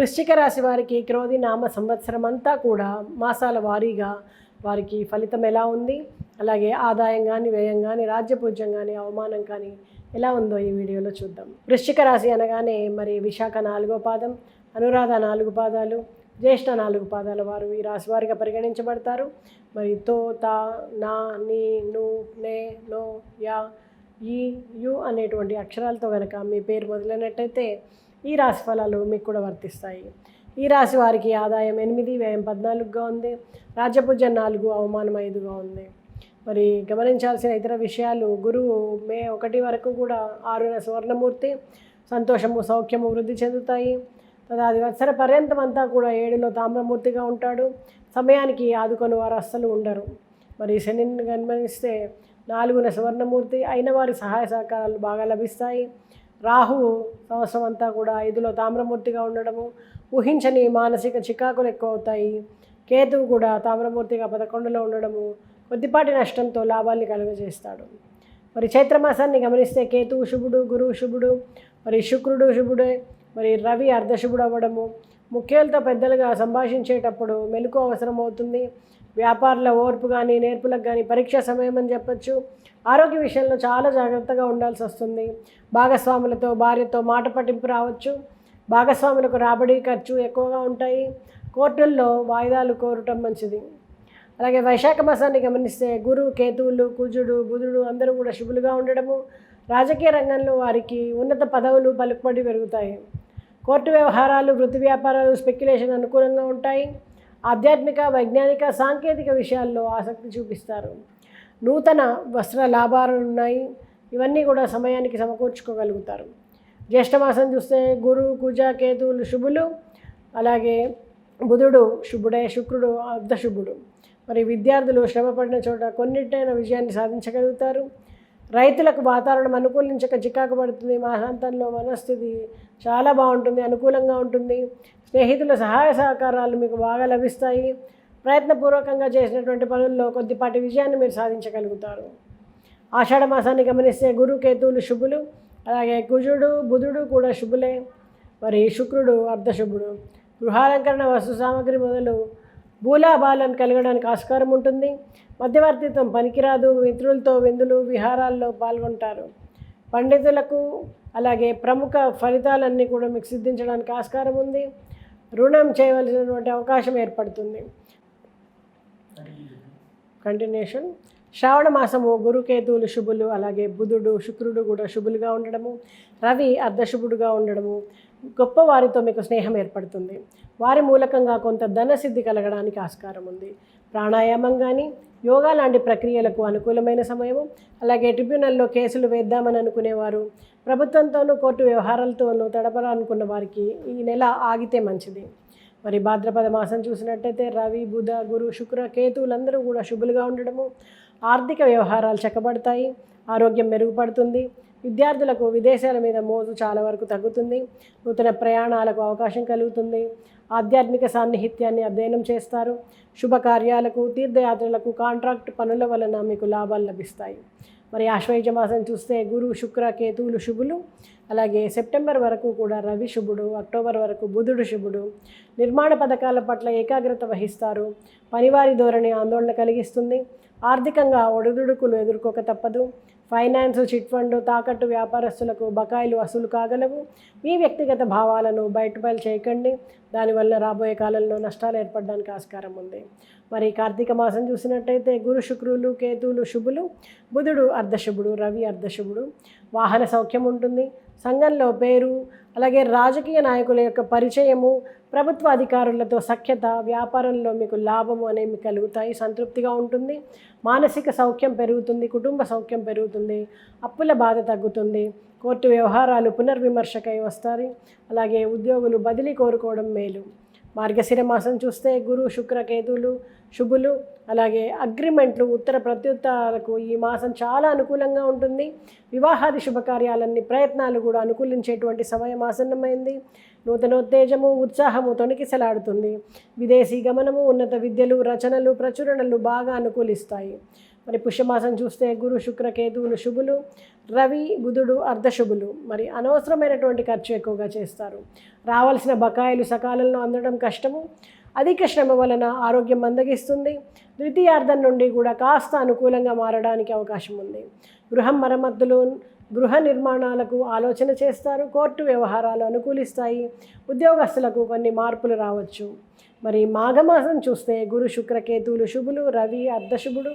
వృశ్చిక రాశి వారికి క్రోధి నామ సంవత్సరం అంతా కూడా మాసాల వారీగా వారికి ఫలితం ఎలా ఉంది? అలాగే ఆదాయం కానీ వ్యయం కానీ రాజ్యపూజ్యం కానీ అవమానం కానీ ఎలా ఉందో ఈ వీడియోలో చూద్దాం. వృశ్చిక రాశి అనగానే మరి విశాఖ నాలుగో పాదం అనురాధ నాలుగు పాదాలు జ్యేష్ఠ నాలుగు పాదాల వారు ఈ రాశి వారిగా పరిగణించబడతారు. మరి తో తా నా నీ ను నే నో యా ఈ యు అనేటువంటి అక్షరాలతో కనుక మీ పేరు మొదలైనట్టయితే ఈ రాశి ఫలాలు మీకు కూడా వర్తిస్తాయి. ఈ రాశి వారికి ఆదాయం ఎనిమిది వ్యయం పద్నాలుగుగా ఉంది. రాజ్యపూజ్యం నాలుగు అవమానం ఐదుగా ఉంది. మరి గమనించాల్సిన ఇతర విషయాలు గురువు మే ఒకటి వరకు కూడా ఆరున సువర్ణమూర్తి సంతోషము సౌఖ్యము వృద్ధి చెందుతాయి. తదాది వత్సర పర్యంతం అంతా కూడా ఏడులో తామ్రమూర్తిగా ఉంటాడు. సమయానికి ఆదుకొని వారు అస్సలు ఉండరు. మరి శనిని గమనిస్తే నాలుగున సువర్ణమూర్తి అయిన వారి సహాయ సహకారాలు బాగా లభిస్తాయి. రాహువు సంవత్సరం అంతా కూడా ఐదులో తామ్రమూర్తిగా ఉండడము ఊహించని మానసిక చికాకులు ఎక్కువ అవుతాయి కేతువు కూడా తామ్రమూర్తిగా పదకొండులో ఉండడము కొద్దిపాటి నష్టంతో లాభాల్ని కలుగజేస్తాడు. మరి చైత్రమాసాన్ని గమనిస్తే కేతువు శుభుడు గురువు శుభుడు మరి శుక్రుడు శుభుడే మరి రవి అర్ధశుభుడు అవ్వడము ముఖ్యులతో పెద్దలుగా సంభాషించేటప్పుడు మెలకు అవసరం అవుతుంది. వ్యాపారుల ఓర్పు కానీ నేర్పులకు కానీ పరీక్ష సమయం అని చెప్పచ్చు. ఆరోగ్య విషయంలో చాలా జాగ్రత్తగా ఉండాల్సి వస్తుంది. భాగస్వాములతో భార్యతో మాట పట్టింపు రావచ్చు. భాగస్వాములకు రాబడి ఖర్చు ఎక్కువగా ఉంటాయి. కోర్టుల్లో వాయిదాలు కోరటం మంచిది. అలాగే వైశాఖ మాసాన్ని గమనిస్తే గురు కేతువులు కుజుడు బుధుడు అందరూ కూడా శుభులుగా ఉండడము. రాజకీయ రంగంలో వారికి ఉన్నత పదవులు పలుకుబడి పెరుగుతాయి. కోర్టు వ్యవహారాలు వృత్తి వ్యాపారాలు స్పెక్యులేషన్ అనుకూలంగా ఉంటాయి. ఆధ్యాత్మిక వైజ్ఞానిక సాంకేతిక విషయాల్లో ఆసక్తి చూపిస్తారు. నూతన వస్త్ర లాభాలు ఉన్నాయి. ఇవన్నీ కూడా సమయానికి సమకూర్చుకోగలుగుతారు. జ్యేష్ఠమాసం చూస్తే గురు కుజ కేతువులు శుభులు. అలాగే బుధుడు శుభుడే శుక్రుడు అర్ధశుభుడు. మరి విద్యార్థులు శ్రమపడిన చోట కొన్నిటైన విజయాన్ని సాధించగలుగుతారు. రైతులకు వాతావరణం అనుకూలించక చికాకు పడుతుంది మా ప్రాంతంలో మనస్థితి చాలా బాగుంటుంది అనుకూలంగా ఉంటుంది. స్నేహితుల సహాయ సహకారాలు మీకు బాగా లభిస్తాయి. ప్రయత్నపూర్వకంగా చేసినటువంటి పనుల్లో కొద్దిపాటి విజయాన్ని మీరు సాధించగలుగుతారు. ఆషాఢ మాసాన్ని గమనిస్తే గురు కేతువులు శుభులు అలాగే కుజుడు బుధుడు కూడా శుభులే. మరి శుక్రుడు అర్ధశుభుడు. గృహాలంకరణ వస్తు సామాగ్రి మొదలు భూలాభాలను కలగడానికి ఆస్కారం ఉంటుంది. మధ్యవర్తిత్వం పనికిరాదు. మిత్రులతో విందులు విహారాల్లో పాల్గొంటారు. పండితులకు అలాగే ప్రముఖ ఫలితాలన్నీ కూడా మీకు సిద్ధించడానికి ఆస్కారం ఉంది. రుణం చేయవలసినటువంటి అవకాశం ఏర్పడుతుంది. కంటిన్యూషన్ శ్రావణ మాసము గురుకేతువులు శుభులు అలాగే బుధుడు శుక్రుడు కూడా శుభులుగా ఉండడము. రవి అర్ధశుభుడుగా ఉండడము. గొప్ప వారితో మీకు స్నేహం ఏర్పడుతుంది. వారి మూలకంగా కొంత ధనసిద్ధి కలగడానికి ఆస్కారం ఉంది. ప్రాణాయామం కానీ యోగా లాంటి ప్రక్రియలకు అనుకూలమైన సమయము అలాగే ట్రిబ్యునల్లో కేసులు వేద్దామని అనుకునేవారు. ప్రభుత్వంతోనూ కోర్టు వ్యవహారాలతోనూ తడపరానుకున్న వారికి ఈ నెల ఆగితే మంచిది. మరి భాద్రపద మాసం చూసినట్టయితే రవి బుధ గురు శుక్ర కేతువులందరూ కూడా శుభులుగా ఉండడము ఆర్థిక వ్యవహారాలు చక్కబడతాయి ఆరోగ్యం మెరుగుపడుతుంది విద్యార్థులకు విదేశాల మీద మోజు చాలా వరకు తగ్గుతుంది. నూతన ప్రయాణాలకు అవకాశం కలుగుతుంది. ఆధ్యాత్మిక సాన్నిహిత్యాన్ని అధ్యయనం చేస్తారు. శుభకార్యాలకు తీర్థయాత్రలకు కాంట్రాక్ట్ పనుల వలన మీకు లాభాలు లభిస్తాయి. మరి ఆశ్వయుజ మాసం చూస్తే గురు శుక్ర కేతువులు శుభులు. అలాగే సెప్టెంబర్ వరకు కూడా రవి శుభుడు అక్టోబర్ వరకు బుధుడు శుభుడు. నిర్మాణ పథకాల పట్ల ఏకాగ్రత వహిస్తారు. పనివారి ధోరణి ఆందోళన కలిగిస్తుంది. ఆర్థికంగా ఒడిదుడుకులు ఎదుర్కోక తప్పదు. ఫైనాన్స్ చిట్ ఫండ్ తాకట్టు వ్యాపారస్తులకు బకాయిలు వసూలు కాగలవు. మీ వ్యక్తిగత భావాలను బయటపయలు చేయకండి దానివల్ల రాబోయే కాలంలో నష్టాలు ఏర్పడడానికి ఆస్కారం ఉంది. మరి కార్తీక మాసం చూసినట్టయితే గురు శుక్రులు కేతువులు శుభులు బుధుడు అర్ధశుభుడు రవి అర్ధశుభుడు. వాహన సౌఖ్యం ఉంటుంది. సంఘంలో పేరు అలాగే రాజకీయ నాయకుల యొక్క పరిచయము ప్రభుత్వ అధికారులతో సఖ్యత వ్యాపారంలో మీకు లాభము అనేవి కలుగుతాయి సంతృప్తిగా ఉంటుంది. మానసిక సౌఖ్యం పెరుగుతుంది కుటుంబ సౌఖ్యం పెరుగుతుంది అప్పుల బాధ తగ్గుతుంది కోర్టు వ్యవహారాలు పునర్విమర్శకై వస్తాయి. అలాగే ఉద్యోగులు బదిలీ కోరుకోవడం మేలు. మార్గశిర మాసం చూస్తే గురు శుక్రకేతులు శుభులు అలాగే అగ్రిమెంట్లు ఉత్తర ప్రత్యుత్తరాలకు ఈ మాసం చాలా అనుకూలంగా ఉంటుంది. వివాహాది శుభకార్యాలన్నీ ప్రయత్నాలు కూడా అనుకూలించేటువంటి సమయం ఆసన్నమైంది నూతనోత్తేజము ఉత్సాహము తొణికిసలాడుతుంది. విదేశీ గమనము ఉన్నత విద్యలు రచనలు ప్రచురణలు బాగా అనుకూలిస్తాయి. మరి పుష్యమాసం చూస్తే గురు శుక్ర కేతువులు శుభులు రవి బుధుడు అర్ధశుభులు. మరి అనవసరమైనటువంటి ఖర్చు ఎక్కువగా చేస్తారు. రావాల్సిన బకాయిలు సకాలంలో అందడం కష్టము. అధిక శ్రమ వలన ఆరోగ్యం మందగిస్తుంది ద్వితీయార్థం నుండి కూడా కాస్త అనుకూలంగా మారడానికి అవకాశం ఉంది. గృహం మరమ్మతులు గృహ నిర్మాణాలకు ఆలోచన చేస్తారు. కోర్టు వ్యవహారాలు అనుకూలిస్తాయి. ఉద్యోగస్తులకు కొన్ని మార్పులు రావచ్చు. మరి మాఘమాసం చూస్తే గురు శుక్రకేతువులు శుభులు రవి అర్ధశుభుడు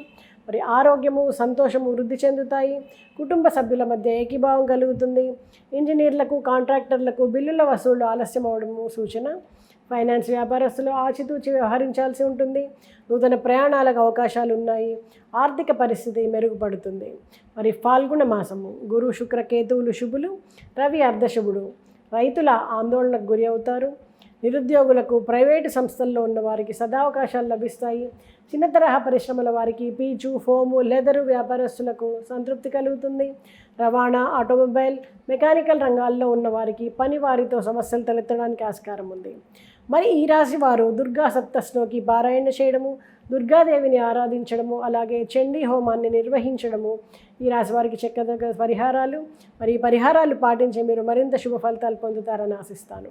మరి ఆరోగ్యము సంతోషము వృద్ధి చెందుతాయి. కుటుంబ సభ్యుల మధ్య ఏకీభావం కలుగుతుంది. ఇంజనీర్లకు కాంట్రాక్టర్లకు బిల్లుల వసూళ్ళు ఆలస్యం అవడము సూచన. ఫైనాన్స్ వ్యాపారస్తులు ఆచితూచి వ్యవహరించాల్సి ఉంటుంది. నూతన ప్రయాణాలకు అవకాశాలు ఉన్నాయి ఆర్థిక పరిస్థితి మెరుగుపడుతుంది. మరి ఫాల్గుణ మాసము గురు శుక్ర కేతువులు శుభులు రవి అర్ధశుభుడు. రైతుల ఆందోళనకు గురి అవుతారు. నిరుద్యోగులకు ప్రైవేటు సంస్థల్లో ఉన్న వారికి సదావకాశాలు లభిస్తాయి. చిన్న తరహా పరిశ్రమల వారికి పీచు ఫోము లెదరు వ్యాపారస్తులకు సంతృప్తి కలుగుతుంది. రవాణా ఆటోమొబైల్ మెకానికల్ రంగాల్లో ఉన్న వారికి పని వారితో సమస్యలు తలెత్తడానికి ఆస్కారం ఉంది మరి ఈ రాశి వారు దుర్గా సప్తశ్లోకి పారాయణ చేయడము దుర్గాదేవిని ఆరాధించడము అలాగే చండీ హోమాన్ని నిర్వహించడము ఈ రాశి వారికి చక్కదగ్గ పరిహారాలు. మరి ఈ పరిహారాలు పాటించి మీరు మరింత శుభ ఫలితాలు పొందుతారని ఆశిస్తాను.